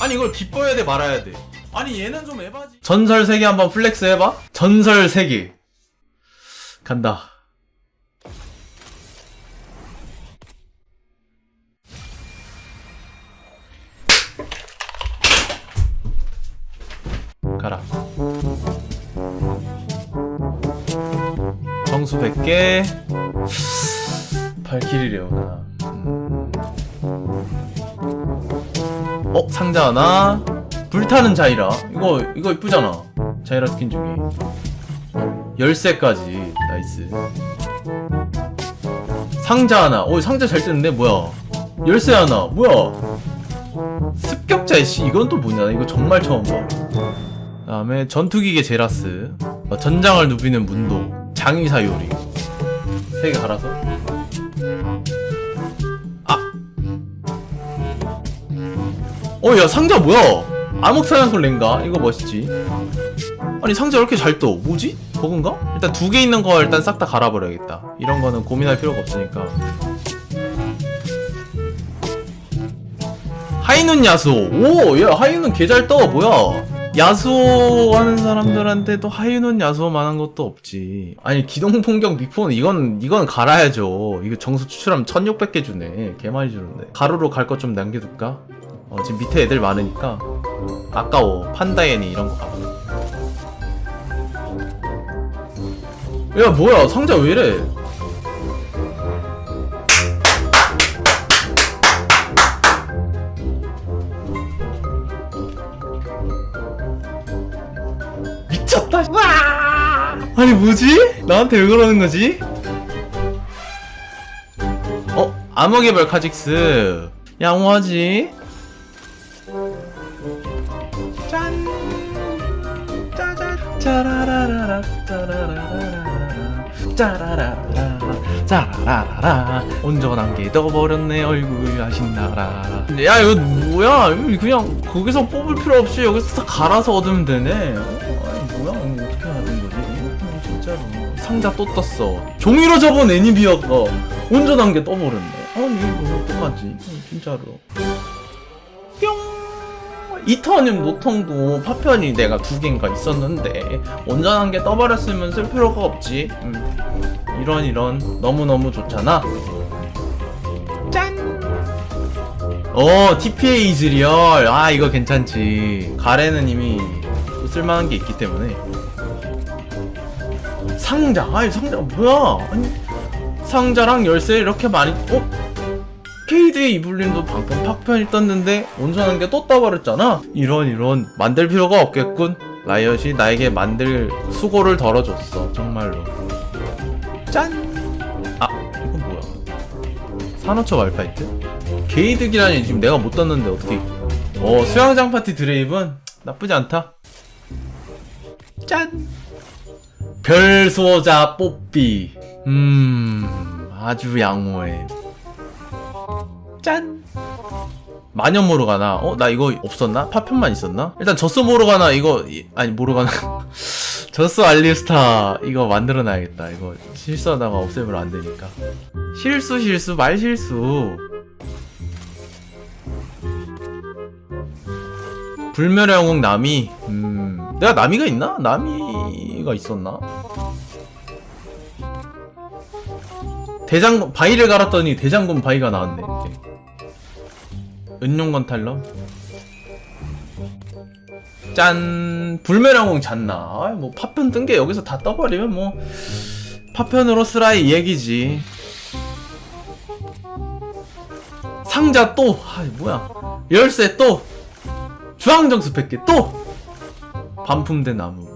아니 이걸 기뻐해야 돼 말아야 돼? 아니 얘는 좀 에바지. 전설 세계 한번 플렉스 해봐? 전설 세계. 간다. 가라. 정수 100개. 발키리 레오나. 음. 어 상자 하나 불타는 자이라. 이거 이거 이쁘잖아. 자이라 스킨 중에. 열쇠까지. 나이스. 상자 하나. 오 상자 잘 뜨는데? 뭐야? 열쇠 하나. 뭐야? 습격자의 씨. 이건 또 뭐냐? 이거 정말 처음 봐. 다음에 전투기계 제라스. 어, 전장을 누비는 문도. 장의사 요리. 세 개 갈아서 어, 야, 상자 뭐야? 암흑사냥콜레인가? 이거 멋있지. 아니, 상자 왜 이렇게 잘 떠? 뭐지? 버그인가? 일단 두 개 있는 거 일단 싹 다 갈아버려야겠다. 이런 거는 고민할 필요가 없으니까. 하이눈 야수. 오, 야, 하이눈 개잘 떠. 뭐야? 야수 하는 사람들한테도 하이눈 야수만한 것도 없지. 아니, 기동폭격 미포는 이건, 이건 갈아야죠. 이거 정수 추출하면 1600개 주네. 개 많이 주는데. 가루로 갈 것 좀 남겨둘까? 어, 지금 밑에 애들 많으니까 아까워 판다엔이 이런 거 가. 야 뭐야 상자 왜 이래 미쳤다 와! 아니 뭐지? 나한테 왜 그러는 거지? 어? 암흑의별 카직스 양호하지? 짜라라라라 짜라라라라 짜라라라 짜라라라 온전한 게 떠버렸네 얼굴 아신나라. 야 이거 뭐야? 이거 그냥 거기서 뽑을 필요 없이 여기서 다 갈아서 얻으면 되네. 어? 아니 뭐야? 이거 어떻게 하는 거지? 이거 진짜로. 상자 또 떴어. 종이로 접은 애니비어가 온전한 게 떠버렸네. 아니 이거 어떡하지? 진짜로. 뿅 이터늄 노통도 파편이 내가 두 개인가 있었는데 온전한 게 떠버렸으면 쓸 필요가 없지. 음, 이런 이런. 너무너무 좋잖아. 짠! 어 TPA 이즈리얼. 아 이거 괜찮지. 가래는 이미 쓸만한 게 있기 때문에. 상자. 아니 상자 뭐야? 아니 상자랑 열쇠 이렇게 많이 어? 케이드의 이블린도 방금 파편이 떴는데 온전한 게또 떠버렸잖아. 이런 이런. 만들 필요가 없겠군. 라이엇이 나에게 만들 수고를 덜어줬어 정말로. 짠! 아 이건 뭐야? 산호초 말파이트? 게이득이라니 지금 내가 못 떴는데 어떻게 어 수영장 파티 드레이븐 나쁘지 않다. 짠! 별소자 뽀삐. 음 아주 양호해 짠. 마녀 모르가나 어 나 이거 없었나? 파편만 있었나? 일단 저스 모르가나 이거 이- 아니 모르가나. 저스 알리스타 이거 만들어 놔야겠다. 이거 실수하다가 없애면 안 되니까. 실수 실수 말 실수. 불멸의 영웅 나미. 음 내가 나미가 있나? 나미가 있었나? 대장 바위를 갈았더니 대장군 바위가 나왔네. 은용 건 탈럼. 짠 불멸영웅 잤나? 뭐 파편 뜬 게 여기서 다 떠버리면 뭐 파편으로 쓰라이 얘기지. 상자 또, 아 뭐야? 열쇠 또, 주황정수 100개 또, 반품된 나무.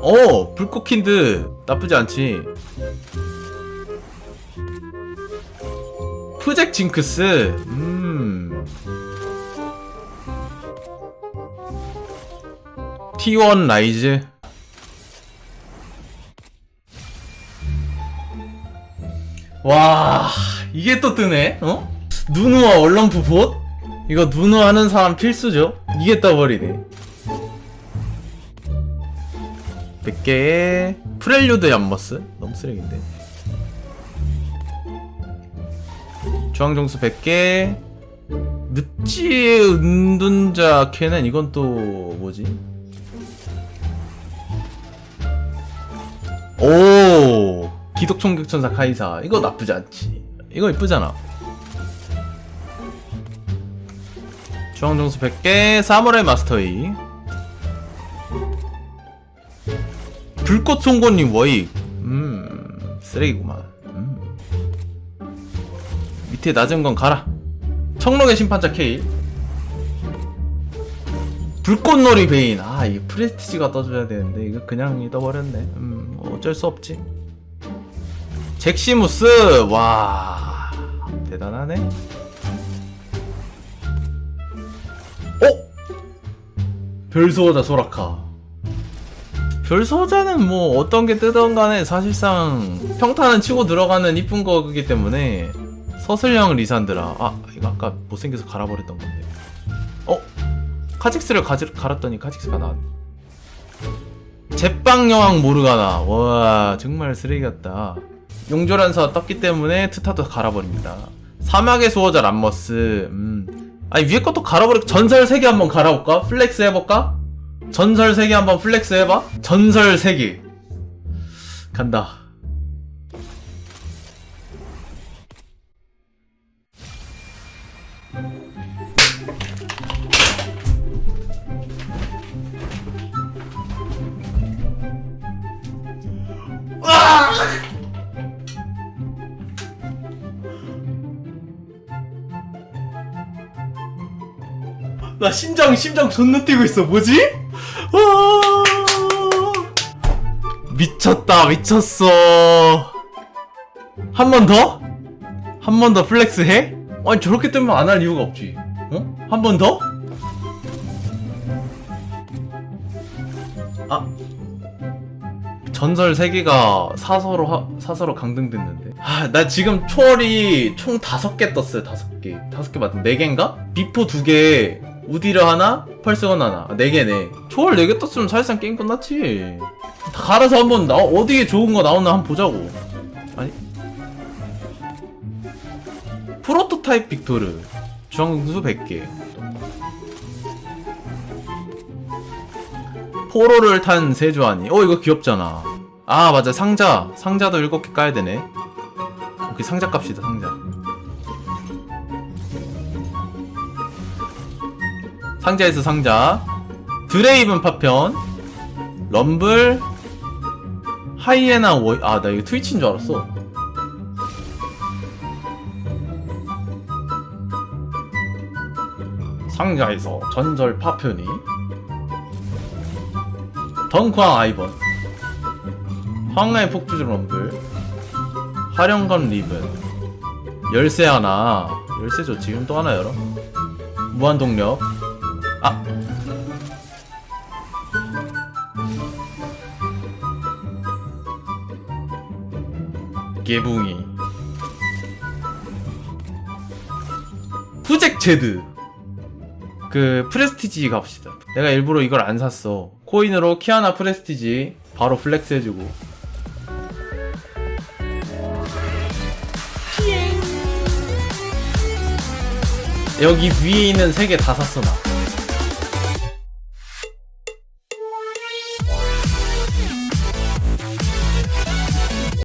어 불꽃킨드 나쁘지 않지 프젝 징크스. 음. T1 라이즈. 와 이게 또 뜨네 어? 누누와 얼렁프 봇? 이거 누누 하는 사람 필수죠? 이게 떠버리네. 100개에 프렐류드 얀머스? 너무 쓰레기인데 주황정수 100개. 늪지의 은둔자 캐는 이건 또 뭐지? 오! 기독 총격천사 카이사. 이거 나쁘지 않지. 이거 이쁘잖아. 주황정수 100개 사무라이 마스터이. 불꽃 송곳님 워익. 음 쓰레기구만. 음. 밑에 낮은 건 가라. 청록의 심판자 케일. 불꽃놀이 베인. 아 이게 프레스티지가 떠줘야 되는데 이거 그냥 떠버렸네. 음뭐 어쩔 수 없지. 잭시무스! 와 대단하네. 어? 별수호자 소라카. 별수호자는 뭐 어떤 게 뜨던 간에 사실상 평타는 치고 들어가는 이쁜 거기 때문에 서슬형 리산드라. 아 이거 아까 못생겨서 갈아버렸던 건데. 어? 카직스를 가지, 갈았더니 카직스가 나왔네. 제빵 여왕 모르가나. 와 정말 쓰레기 같다. 용조란사 떴기 때문에 트타도 갈아버립니다. 사막의 수호자 람머스. 음. 아니 위에 것도 갈아버리고 전설 3개 한번 갈아볼까? 플렉스 해볼까? 전설 3개 한번 플렉스 해봐? 전설 3개 간다 나 심장 심장 존나 뛰고 있어 뭐지? 와 미쳤다 미쳤어 한 번 더? 한 번 더 플렉스 해? 아니 저렇게 뜨면 안 할 이유가 없지 어? 한 번 더? 전설 3개가 사서로 하, 사서로 강등됐는데. 아 나 지금 초월이 총 5개 떴어요 5개. 5개 맞든 4개인가? 비포 2개 우디르 하나 펄스건 하나. 4개네. 초월 4개 떴으면 사실상 게임 끝났지. 다 갈아서 한번 나 어디에 좋은 거 나오나 한번 보자고. 아니. 프로토타입 빅토르. 주황수 100개 포로를 탄 세주아니 어 이거 귀엽잖아. 아 맞아. 상자. 상자도 7개 까야 되네. 오케이 상자 값이다 상자. 상자에서 상자. 드레이븐 파편. 럼블. 하이에나 워... 아나 이거 트위치인 줄 알았어. 상자에서 전설 파편이 덩크왕 아이번. 황라의 폭주주 럼블. 화령건 리븐. 열쇠 하나. 열쇠 좋지 지금 또 하나 열어 무한동력. 아. 개붕이. 후잭 제드. 그 프레스티지 갑시다. 내가 일부러 이걸 안 샀어 코인으로 키아나 프레스티지 바로 플렉스 해주고. 여기 위에 있는 세 개 다 샀어 나